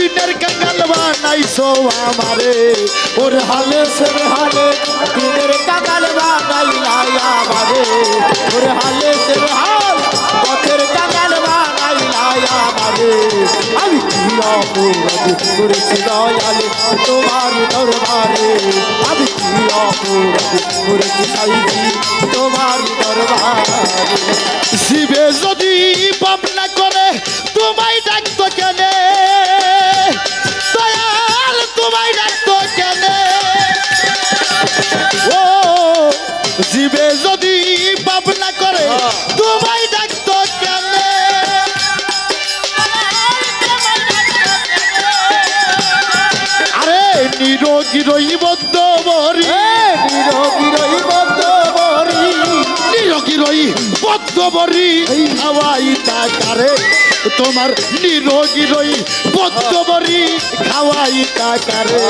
দিনের কাঙ্গাল বানাইছো আমারে। ওর হালে সে হালে দিনের কাকাল বানাইলাই আমারে। ওরে হালে সে হাল পথের কাকাল বানাইলাই আমারে। আমি কি অপরাধ করেছি দয়ালে তোমার দরবারে? আমি কি অপরাধ করেছি সাইজি তোমার দরবারে? শিবে যদি পাপ না করে, তোমায় ডাকতো কেনে? নিরোগী রইবদ্ধ বরি নিরোগী রইবদ্ধ বরি নিরোগী রই বদ্ধ বরি খাওয়াই টাকারে তোমার নিরোগী রই বদ্ধ বরি খাওয়াই টাকারে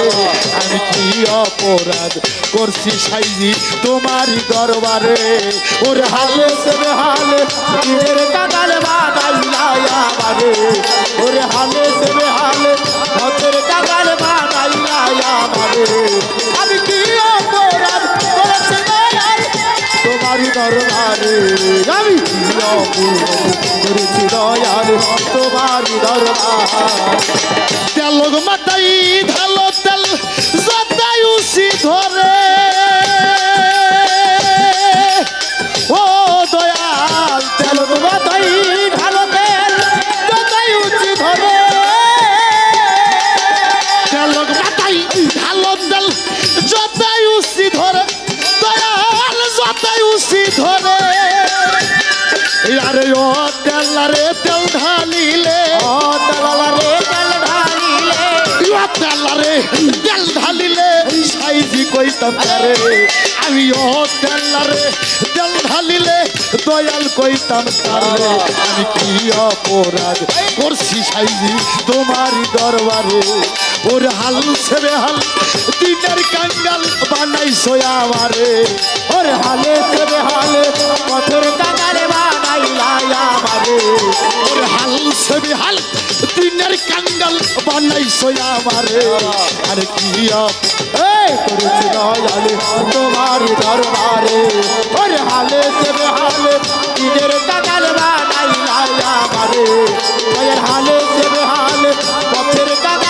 আমি কি অপরাধ করছি সাইজি তোমারই দরবারে? ওরে হালে সে হালে কাকাল বানাইলাই আমারে। ওরে হালে সে হালে আমি কি অপরাধ করেছি তোমারই দরবারে আমি কি অপরাধ করেছি দয়াল, তোমারই দরবার। তেলগ মাতাই উসি ধরে, দয়াল যাতাই উসি ধরে। আরে ও তেল রে তেল ঢালিলে। ও তেলালা রে তেল ঢালিলে। ও তেল রে তেল ঢালিলে সাইজি কইতাম তারে, আমি ও তেল রে তেল ঢালিলে। দয়াল কইতাম তারে, আমি কি অপরাধ করছি সাইজি তোমারই দরবারে? ওর হাল ছেড়ে হাল, দিনের কাঙ্গাল বানাইছো আমারে। ওরে হালে সেরে হালে, পথের কাকারে বানাইলাই আমারে। ওর হাল ছেড়ে হাল, দিনের কাঙ্গাল বানাইছো আমারে। আর কি করেছি দয়ালে তোমার দরবারে। ওরে হালে সেরে হালে, দিনের কাকার বানাইলাই আমারে। ওরে হালে সেরে হালে, পথের কাকার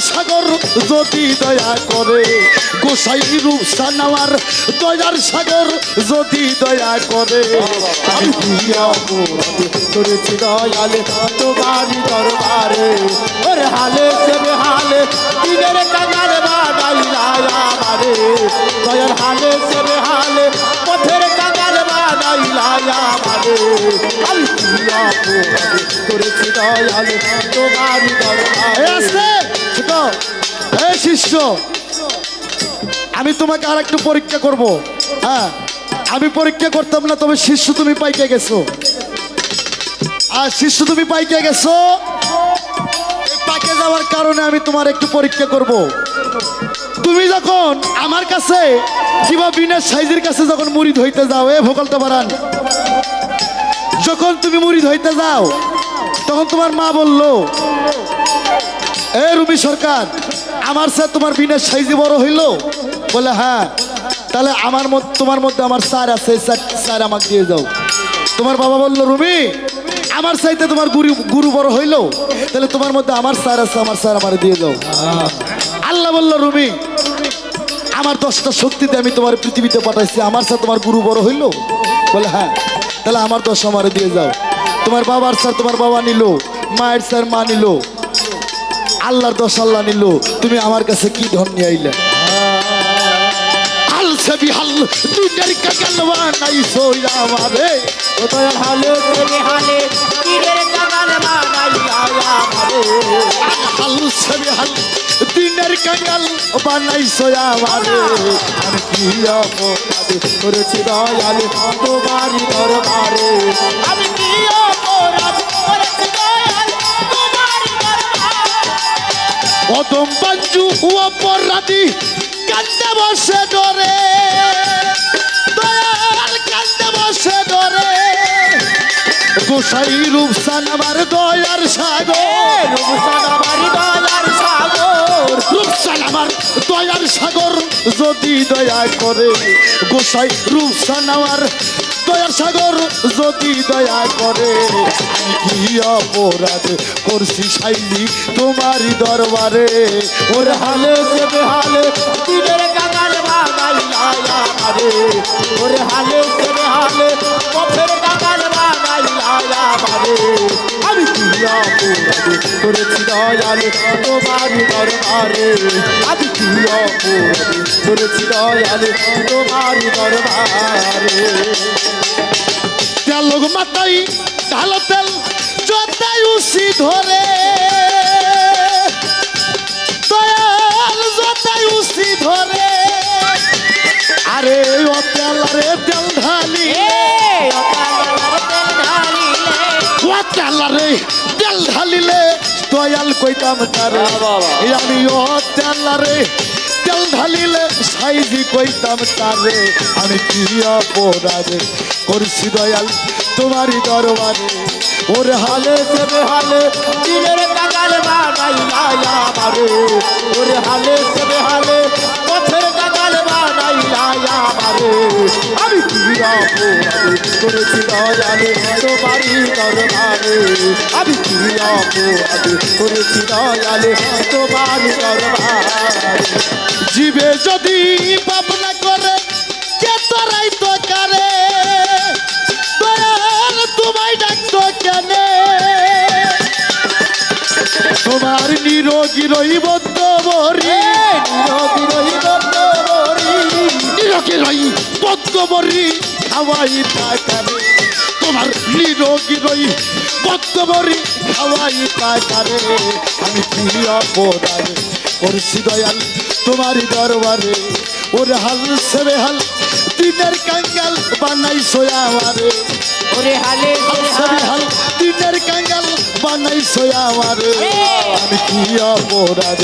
সাগর যদি দয়া করে, গোসাই রূপসান আমার, দয়ার সাগর যদি দয়া করে। আমি করেছি দয়ালে তোমারই দরবারে। ওরে হালে সেবে হালে, দিনের বানাইলাই আমারে। দয়ার হালে সেবে শিষ্য, আমি তোমাকে আর একটু পরীক্ষা করব। হ্যাঁ আমি পরীক্ষা করতাম না, তবে শিষ্য তুমি পাইকে গেছো। আর শিষ্য তুমি পাইকে গেছো? যাওয়ার কারণে আমি তোমার একটু পরীক্ষা করব। তুমি যখন আমার কাছে কিংবা বিনা সাইজের কাছে যখন মুড়ি ধইতে যাও, এ ভোকলটা বাড়ান। যখন তুমি মুড়ি ধইতে যাও, তখন তোমার মা বলল, এ রুবি সরকার, আমার স্যার তোমার বিনের সাইজে বড় হইল? বলে হ্যাঁ। তাহলে আমার তোমার মধ্যে আমার স্যার আছে স্যার আমাকে দিয়ে যাও। তোমার বাবা বলল, রুমি আমার চাইতে তোমার গুরু গুরু বড় হইল, তাহলে তোমার মধ্যে আমার স্যার আছে, আমার স্যার আমার দিয়ে দাও। আল্লাহ বলল, রুমি, আমার দশটা শক্তিতে আমি তোমার পৃথিবীতে পাঠাইছি, আমার স্যার তোমার গুরু বড় হইল? বলে হ্যাঁ তাহলে আমার দশ আমার দিয়ে যাও। তোমার বাবার স্যার তোমার বাবা নিল, মায়ের স্যার মা নিল, আল্লাহর দশ আল্লাহ নিল, তুমি আমার কাছে কি ধন নিয়ে আইলে? সে বিহাল দিনের কাকাল বানাইছো আমারে ও দয়াল হালে সে হালে পীরের কাঙাল বানাইলা আমারে হাল সে বিহাল দিনের কাকাল বানাইছো আমারে আমি কি অপরাধ করেছি দয়াল তোমারই দরবারে। আমি কি অপরাধ করেছি দয়াল তোমারই দরবারে। অদম বাঞ্জু অপরাধী কান্দে বসে ডরে দয়াল কান্দে বসে ডরে গোসাই রূপসান আমার দয়ার সাগর। রূপসান আমার দয়ার সাগর। আমার দয়ার সাগর যদি দয়া করে, গোসাই রূপসান আমার দয়ার সাগর যদি দয়া করে কি অপরাধ করছি সাইলি তোমারই দরবারে? ওর হালে সে বেহালে দিনের বানাইলা আমারে ওর হালে সে বেহালে পথের বানাইলা আমারে আমি কি অপরাধ করেছি দয়াল তোমারই দরবারে আমি কি অপরাধ করেছি দয়াল তোমারই দরবারে তেল মাথাই ঢালো। তেল যতাই উসি ধরে দয়াল যতাই উসি ধরে আরে ও তেল রে ও তেল ঢালিলে দয়াল কইতাম তারে। আমি ও তেল রে তেল ঢালিলে সাইজি কইতাম তারে। আমি কি অপরাধ করছি দয়াল তোমারই দরবারে? ওরে হালে হালে সে বেহালে দিনের কাঙাল বানাইলা আমারে। ওরে হালে সে বেহালে আমি আমি জীবে যদি ভাবনা করে, কে তোরাই তো কারে? দয়াল তোমায় ডাকতো কেন? তোমার নিরোগী রইব বদ্ধ বরি খাওয়াই তাকারে তোমার নিরোগী রই বদ্ধ বরি খাওয়াই তাকারে আমি কি অপরাধ করছি দয়াল তোমারই দরবারে। ওরে হাল সেবে হাল দিনের কাঙ্গাল বানাইছো আমারে। ওরে হালে সেবে হাল দিনের কাঙ্গাল বানাইছো আমারে। আমি কি অপরাধ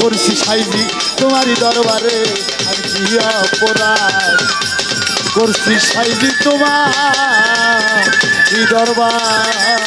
করছি সাইজি তোমারই দরবারে। আমি কি অপরাধ করছি সাইজি তোমার দরবার?